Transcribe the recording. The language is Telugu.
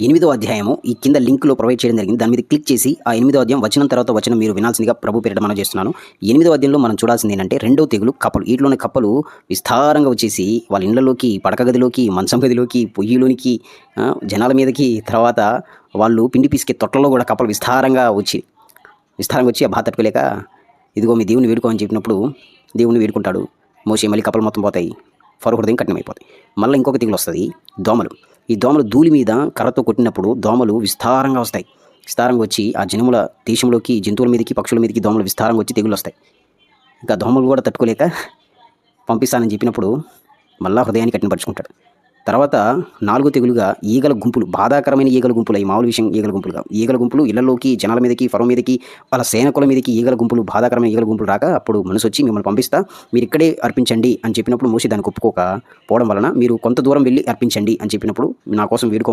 ఎనిమిదో అధ్యాయము ఈ కింద లింక్లో ప్రొవైడ్ చేయడం జరిగింది. దాని మీద క్లిక్ చేసి ఆ ఎనిమిదో అధ్యాయం వచ్చిన తర్వాత వచ్చిన మీరు వినాల్సిందిగా ప్రభు పేరిట మనం చేస్తున్నాను. ఎనిమిదో అధ్యాయంలో మనం చూడాల్సింది ఏంటంటే రెండో తెగులు కప్పలు వీటిలోని కప్పలు విస్తారంగా వచ్చేసి వాళ్ళ ఇండ్లలోకి పడక గదిలోకి మంచం గదిలోకి పొయ్యిలోనికి జనాల మీదకి తర్వాత వాళ్ళు పిండి పిసికే తొట్టలో కూడా కప్పలు విస్తారంగా వచ్చి విస్తారంగా వచ్చి ఆ బాధ తట్టుకోలేక ఇదిగో మీ దేవుని వేడుకోమని చెప్పినప్పుడు దేవుని వేడుకుంటాడు. మోసే మళ్ళీ కప్పలు మొత్తం పోతాయి. ఫరో హృదయం కఠినమైపోతాయి. మళ్ళీ ఇంకొక తెగులు వస్తుంది. దోమలు. ఈ దోమలు ధూళి మీద కర్రతో కొట్టినప్పుడు దోమలు విస్తారంగా వస్తాయి. విస్తారంగా వచ్చి ఆ జనముల దేశంలోకి జంతువుల మీదకి పక్షుల మీదకి దోమలు విస్తారంగా వచ్చి తెగులు వస్తాయి. ఇంకా దోమలు కూడా తట్టుకోలేక పంపిస్తానని చెప్పినప్పుడు మళ్ళా హృదయాన్ని కఠినపరుచుకుంటాడు. తర్వాత నాలుగు తెగులుగా ఈగల గుంపులు బాధాకరమైన ఈగల గుంపులు ఈ మామూలు విషయం ఈగల గుంపులుగా. ఈగల గుంపులు ఇళ్ళలోకి జనాల మీదకి ఫరో మీదకి వాళ్ళ సేనకుల మీదకి ఈగల గుంపులు బాధాకరమైన ఈగల గుంపులు రాక అప్పుడు మనసు వచ్చి మిమ్మల్ని పంపిస్తా మీరు ఇక్కడే అర్పించండి అని చెప్పినప్పుడు మోసి దానికి ఒప్పుకోక పోవడం వలన మీరు కొంత దూరం వెళ్ళి అర్పించండి అని చెప్పినప్పుడు నా కోసం వేడుకో